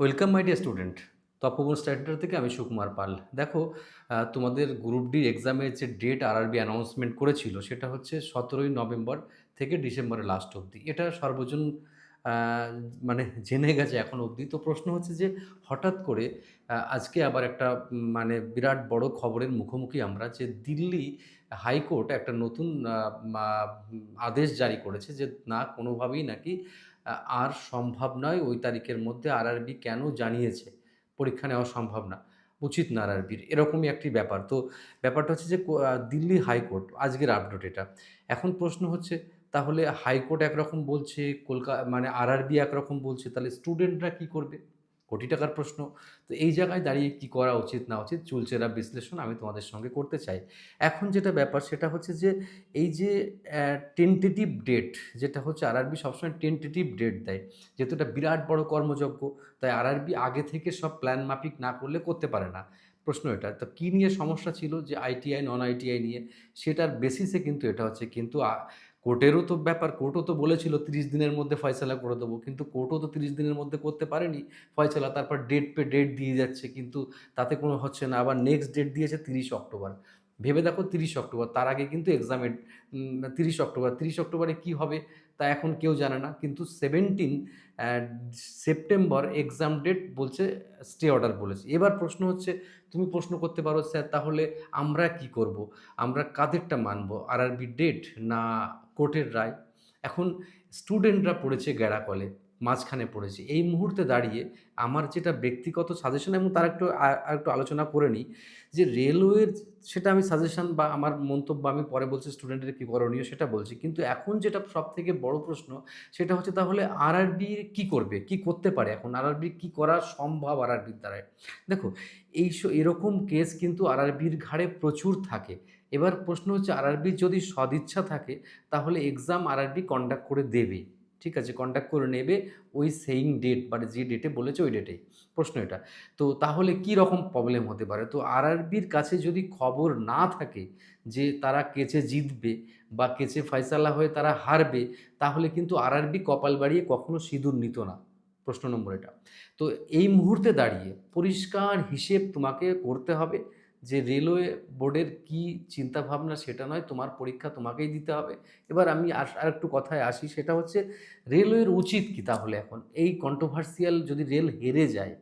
Welcome my dear student Tapoban standard থেকে আমি সুকুমার পাল। দেখো তোমাদের গ্রুপ ডি এক্সামের যে ডেট আরআরবি অ্যানাউন্সমেন্ট করেছিল, সেটা হচ্ছে সতেরোই নভেম্বর থেকে ডিসেম্বরের লাস্ট অবধি। এটা সর্বজন মানে জেনে গেছে এখন অবধি। তো প্রশ্ন হচ্ছে যে, হঠাৎ করে আজকে আবার একটা মানে বিরাট বড় খবরের মুখোমুখি আমরা যে দিল্লি হাইকোর্ট একটা নতুন আদেশ জারি করেছে যে, না, কোনোভাবেই নাকি আর সম্ভব নয় ওই তারিখের মধ্যে আরআরবি কেন জানিয়েছে? পরীক্ষা নেওয়া সম্ভব না। উচিত না আর আরবির এরকমই একটি ব্যাপার। তো ব্যাপারটা হচ্ছে যে দিল্লি হাইকোর্ট, আজকের আপডেট এটা। এখন প্রশ্ন হচ্ছে, তাহলে হাইকোর্ট একরকম বলছে কলকাতা মানে আরআরবি একরকম বলছে, তাহলে স্টুডেন্টরা কি করবে? কোটি টাকার প্রশ্ন। তো এই জায়গায় দাঁড়িয়ে কি করা উচিত, না উচিত চুলচেরা বিশ্লেষণ আমি তোমাদের সঙ্গে করতে চাই। এখন যেটা ব্যাপার সেটা হচ্ছে যে, এই যে টেন্টেটিভ ডেট যেটা হচ্ছে আরআরবি সবসময় টেন্টেটিভ ডেট দেয়। যেহেতু এটা বিরাট বড় কর্মযজ্ঞ, তাই আরআরবি আগে থেকে সব প্ল্যান মাফিক না করলে করতে পারে না। প্রশ্ন এটা। তো কী নিয়ে সমস্যা ছিল যে আইটিআই নন আইটিআই নিয়ে, সেটার বেসিসে কিন্তু এটা হচ্ছে। কিন্তু কোর্টেরও তো ব্যাপার, কোর্টও তো বলেছিল তিরিশ দিনের মধ্যে ফয়সালা করে দেবো, কিন্তু কোর্টও তো তিরিশ দিনের মধ্যে করতে পারেনি। ফয়সালা তারপর ডেট পে ডেট দিয়ে যাচ্ছে, কিন্তু তাতে কোনো হচ্ছে না। আবার নেক্সট ডেট দিয়েছে তিরিশ অক্টোবর। ভেবে দেখো তিরিশ অক্টোবর, তার আগে কিন্তু এক্সামের তিরিশ অক্টোবর। তিরিশ অক্টোবরে কি হবে তা এখন কেউ জানে না, কিন্তু সেভেন্টিন সেপ্টেম্বর এক্সাম ডেট বলছে স্টে অর্ডার বলেছে। এবার প্রশ্ন হচ্ছে, তুমি প্রশ্ন করতে পারো, স্যার, তাহলে আমরা কি করব? আমরা কাদেরটা মানব? আরআরবি ডেট না কোর্টের রায়। এখন স্টুডেন্টরা পড়েছে গ্যাড়াকলে মাঝখানে পড়েছে। এই মুহূর্তে দাঁড়িয়ে আমার যেটা ব্যক্তিগত সাজেশন এবং তার একটু আর আর একটু আলোচনা করে নিই যে রেলওয়ের সেটা আমি সাজেশন বা আমার মন্তব্য আমি পরে বলছি স্টুডেন্টের কী করণীয় সেটা বলছি। কিন্তু এখন যেটা সব থেকে বড় প্রশ্ন সেটা হচ্ছে তাহলে আরআরবি কি করবে? কি করতে পারে এখন? আরআরবি কী করা সম্ভব আরআরবির দ্বারায়? দেখো এই এরকম কেস কিন্তু আরআরবির ঘাড়ে প্রচুর থাকে। এবার প্রশ্ন হচ্ছে আরআরবির যদি সদিচ্ছা থাকে, তাহলে এক্সাম আরআরবি কন্ডাক্ট করে দেবে। ঠিক আছে কন্ডাক্ট করে নেবে ওই সেইং ডেট মানে যে ডেটে বলেছে ওই ডেটেই প্রশ্ন এটা। তো তাহলে কি রকম প্রবলেম হতে পারে? তো আরআরবির কাছে যদি খবর না থাকে যে তারা কেচে জিতবে বা কেচে ফয়সালা হয়ে তারা হারবে, তাহলে কিন্তু আরআরবি কপাল বাড়িয়ে কখনো সিঁদুর নিত না। প্রশ্ন নম্বর এটা। তো এই মুহূর্তে দাঁড়িয়ে পরিষ্কার হিসেব তোমাকে করতে হবে। যে রেলওয়ে বোর্ডের কি চিন্তাভাবনা সেটা নয়, তোমার পরীক্ষা তোমাকেই দিতে হবে। এবার আমি আর একটু কথায় আসি, সেটা হচ্ছে রেলওয়ের উচিত কি তাহলে এখন? এই কন্ট্রোভার্সিয়াল যদি রেল হেরে যায়,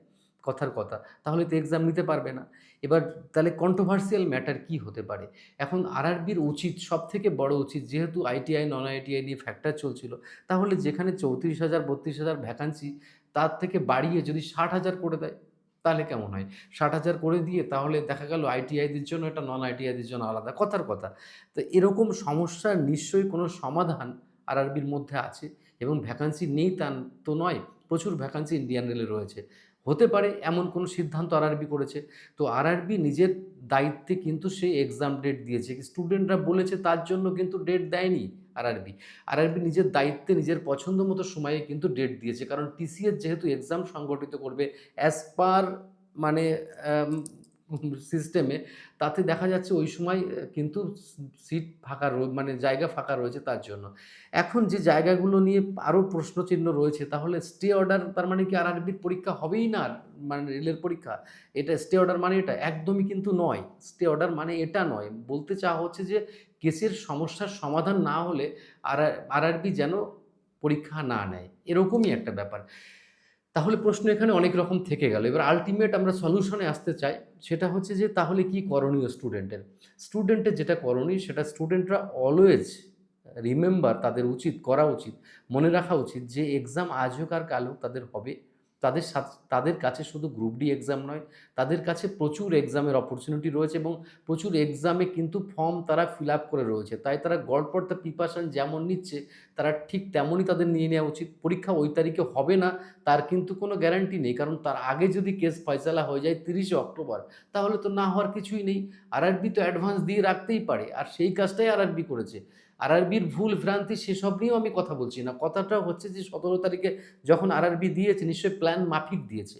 কথার কথা, তাহলে তো এক্সাম নিতে পারবে না। এবার তাহলে কন্ট্রোভার্সিয়াল ম্যাটার কি হতে পারে? এখন আরআরবির উচিত সব থেকে বড় উচিত, যেহেতু আইটিআই নন আইটিআই নিয়ে ফ্যাক্টর চলছিল, তাহলে যেখানে চৌত্রিশ হাজার, বত্রিশ হাজার ভ্যাকান্সি তার থেকে বাড়িয়ে যদি ষাট হাজার করে দেয় তাহলে কেমন হয়? ষাট হাজার করে দিয়ে তাহলে দেখা গেল আইটিআইদের জন্য এটা নন আইটিআইদের জন্য আলাদা কথার কথা। তো এরকম সমস্যার নিশ্চয়ই কোনো সমাধান আরআরবির মধ্যে আছে এবং ভ্যাকান্সি নেই তা তো নয়, প্রচুর ভ্যাকান্সি ইন্ডিয়ান রেলে রয়েছে। হতে পারে এমন কোনো সিদ্ধান্ত আরআরবি করেছে। তো আরআরবি নিজের দায়িত্বে কিন্তু সে এক্সাম ডেট দিয়েছে। স্টুডেন্টরা বলেছে তার জন্য কিন্তু ডেট দেয়নি। আরআরবি আরআরবি নিজের দায়িত্বে, নিজের পছন্দ মতো সময়ে কিন্তু ডেট দিয়েছে। কারণ টিসিএস যেহেতু এক্সাম সংগঠিত করবে অ্যাজ পার মানে সিস্টেমে তাতে দেখা যাচ্ছে ওই সময় কিন্তু সিট ফাঁকা মানে জায়গা ফাঁকা রয়েছে তার জন্য। এখন যে জায়গাগুলো নিয়ে আরও প্রশ্নচিহ্ন রয়েছে, তাহলে স্টে অর্ডার তার মানে কি আরআরবির পরীক্ষা হবেই না? মানে রেলের পরীক্ষা? এটা স্টে অর্ডার মানে এটা? একদমই কিন্তু নয়। স্টে অর্ডার মানে এটা নয়। বলতে চাওয়া হচ্ছে যে, কেসের সমস্যার সমাধান না হলে আর আরআরবি যেন পরীক্ষা না নেয়। এরকমই একটা ব্যাপার। তাহলে প্রশ্ন এখানে অনেক রকম থেকে গেল। এবার আলটিমেট আমরা সলিউশনে আসতে চাই, সেটা হচ্ছে যে তাহলে কি করণীয় স্টুডেন্টের স্টুডেন্টের যেটা করণীয়, সেটা স্টুডেন্টরা অলওয়েজ রিমেম্বার তাদের উচিত, করা উচিত, মনে রাখা উচিত যে এক্সাম আজ হোক আর কাল হোক তাদের হবে তাদের সাথ- তাদের কাছে শুধু গ্রুপ ডি এক্সাম নয়, তাদের কাছে প্রচুর এক্সামের অপরচুনিটি রয়েছে এবং প্রচুর এক্সামে কিন্তু ফর্ম তারা ফিল আপ করে রয়েছে। তাই তারা গড়পড় দ্য প্রিপারেশন যেমন নিচ্ছে, তারা ঠিক তেমনই তাদের নিয়ে নেওয়া উচিত। পরীক্ষা ওই তারিখে হবে না, তার কিন্তু কোনো গ্যারান্টি নেই। কারণ তার আগে যদি কেস ফয়সালা হয়ে যায় তিরিশে অক্টোবর, তাহলে তো না হওয়ার কিছুই নেই। আরআরবি তো অ্যাডভান্স দিয়ে রাখতেই পারে। আর সেই কাজটাই আরআরবি করেছে। আরআরবির ভুল ভ্রান্তি সেসব নিয়েও আমি কথা বলছি না। কথাটা হচ্ছে যে, সতেরো তারিখে যখন আরআরবি দিয়েছে, নিশ্চয়ই প্ল্যান মাফিক দিয়েছে।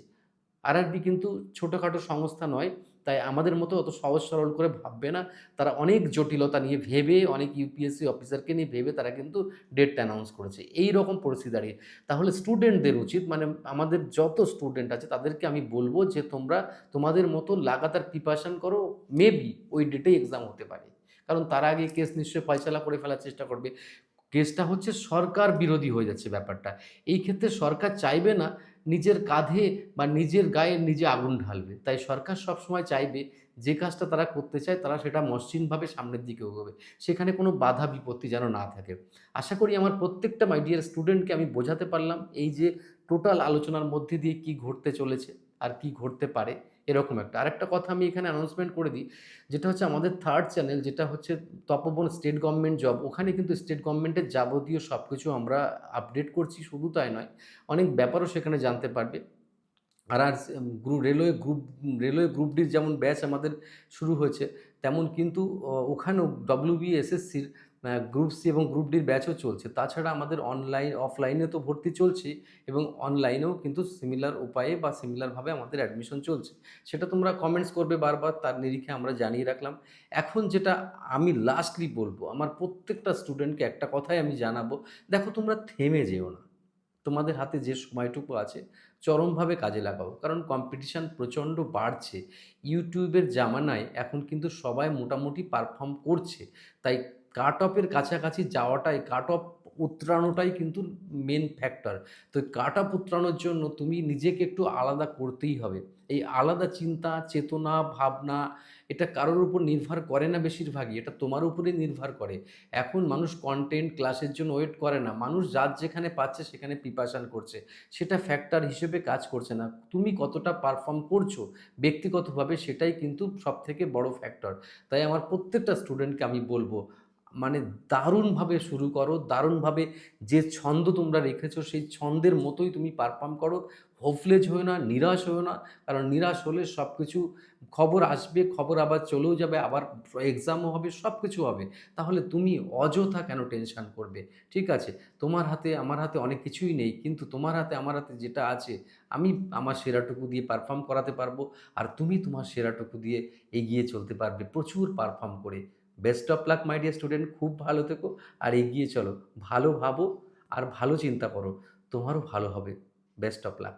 আরআরবি কিন্তু ছোটোখাটো সংস্থা নয়, তাই আমাদের মতো অত সহজ সরল করে ভাববে না। তারা অনেক জটিলতা নিয়ে ভেবে, অনেক ইউপিএসসি অফিসারকে নিয়ে ভেবে তারা কিন্তু ডেটটা অ্যানাউন্স করেছে। এই রকম পরিস্থিতি দাঁড়িয়ে। তাহলে স্টুডেন্টদের উচিত মানে আমাদের যত স্টুডেন্ট আছে, তাদেরকে আমি বলব যে, তোমরা তোমাদের মতো লাগাতার প্রিপারেশন করো। মেবি ওই ডেটেই এক্সাম হতে পারে। কারণ তার আগে কেস নিশ্চয়ই ফয়সালা করে ফেলার চেষ্টা করবে। কেসটা হচ্ছে সরকার বিরোধী হয়ে যাচ্ছে ব্যাপারটা। এই ক্ষেত্রে সরকার চাইবে না, নিজের কাঁধে বা নিজের গায়ে নিজে আগুন ঢালবে। তাই সরকার সবসময় চাইবে, যে কাজটা তারা করতে চায় তারা সেটা মসৃণভাবে সামনের দিকে এগোবে। সেখানে কোনো বাধা বিপত্তি যেন না থাকে। আশা করি আমার প্রত্যেকটা মাই ডিয়ার স্টুডেন্টকে আমি বোঝাতে পারলাম এই যে টোটাল আলোচনার মধ্যে দিয়ে কি ঘটতে চলেছে আর কি ঘটতে পারে। এরকম একটা। আরেকটা কথা আমি এখানে অ্যানাউন্সমেন্ট করে দিই, যেটা হচ্ছে আমাদের থার্ড চ্যানেল যেটা হচ্ছে তপবন স্টেট গভর্নমেন্ট জব ওখানে কিন্তু স্টেট গভর্নমেন্টের যাবতীয় সব কিছু আমরা আপডেট করছি, শুধু তাই নয়, অনেক ব্যাপারও সেখানে জানতে পারবে। আর আর group railway group railway group ডির যেমন ব্যাচ আমাদের শুরু হয়েছে, তেমন কিন্তু ওখানেও ডব্লিউবি এসএসসির গ্রুপ সি এবং গ্রুপ ডির ব্যাচও চলছে। তাছাড়া আমাদের অনলাইন অফলাইনে তো ভর্তি চলছে এবং অনলাইনেও কিন্তু সিমিলার উপায়ে বা সিমিলারভাবে আমাদের অ্যাডমিশন চলছে। সেটা তোমরা কমেন্টস করবে বারবার, তার নিরিখে আমরা জানিয়ে রাখলাম। এখন যেটা আমি লাস্টলি বলব, আমার প্রত্যেকটা স্টুডেন্টকে একটা কথাই আমি জানাব, দেখো তোমরা থেমে যেও না। তোমাদের হাতে যে সময়টুকু আছে, চরমভাবে কাজে লাগাও। কারণ কম্পিটিশান প্রচণ্ড বাড়ছে। ইউটিউবের জামানায় এখন কিন্তু সবাই মোটামুটি পারফর্ম করছে। তাই কাট অফের কাছাকাছি যাওয়াটাই কাট অফ উতরানোটাই কিন্তু মেন ফ্যাক্টর তো কাট অফ উতরানোর জন্য তুমি নিজেকে একটু আলাদা করতেই হবে। এই আলাদা চিন্তা, চেতনা, ভাবনা, এটা কারোর উপর নির্ভর করে না বেশিরভাগই, এটা তোমার উপরেই নির্ভর করে। এখন মানুষ কন্টেন্ট ক্লাসের জন্য ওয়েট করে না। মানুষ যার যেখানে পাচ্ছে সেখানে প্রিপারেশান করছে। সেটা ফ্যাক্টর হিসেবে কাজ করছে না। তুমি কতটা পারফর্ম করছ ব্যক্তিগতভাবে সেটাই কিন্তু সব থেকে বড় ফ্যাক্টর তাই আমার প্রত্যেকটা স্টুডেন্টকে আমি বলব মানে দারুণভাবে শুরু করো, দারুণভাবে যে ছন্দ তোমরা রেখেছো, সেই ছন্দের মতোই তুমি পারফর্ম করো। হোপলেজ হয়েও না, নিরাশ হয়েও না, কারণ নিরাশ হলে সব কিছু খবর আসবে, খবর আবার চলেও যাবে, আবার এক্সামও হবে সব কিছু হবে। তাহলে তুমি অযথা কেন টেনশন করবে? ঠিক আছে, তোমার হাতে, আমার হাতে অনেক কিছুই নেই, কিন্তু তোমার হাতে, আমার হাতে যেটা আছে, আমি আমার সেরাটুকু দিয়ে পারফর্ম করাতে পারব, আর তুমি তোমার সেরাটুকু দিয়ে এগিয়ে চলতে পারবে, প্রচুর পারফর্ম করে। Best of luck my dear student খুব ভালো থেকো আর এগিয়ে চলো। ভালো ভাবো আর ভালো চিন্তা করো। তোমারও ভালো হবে। Best of lakh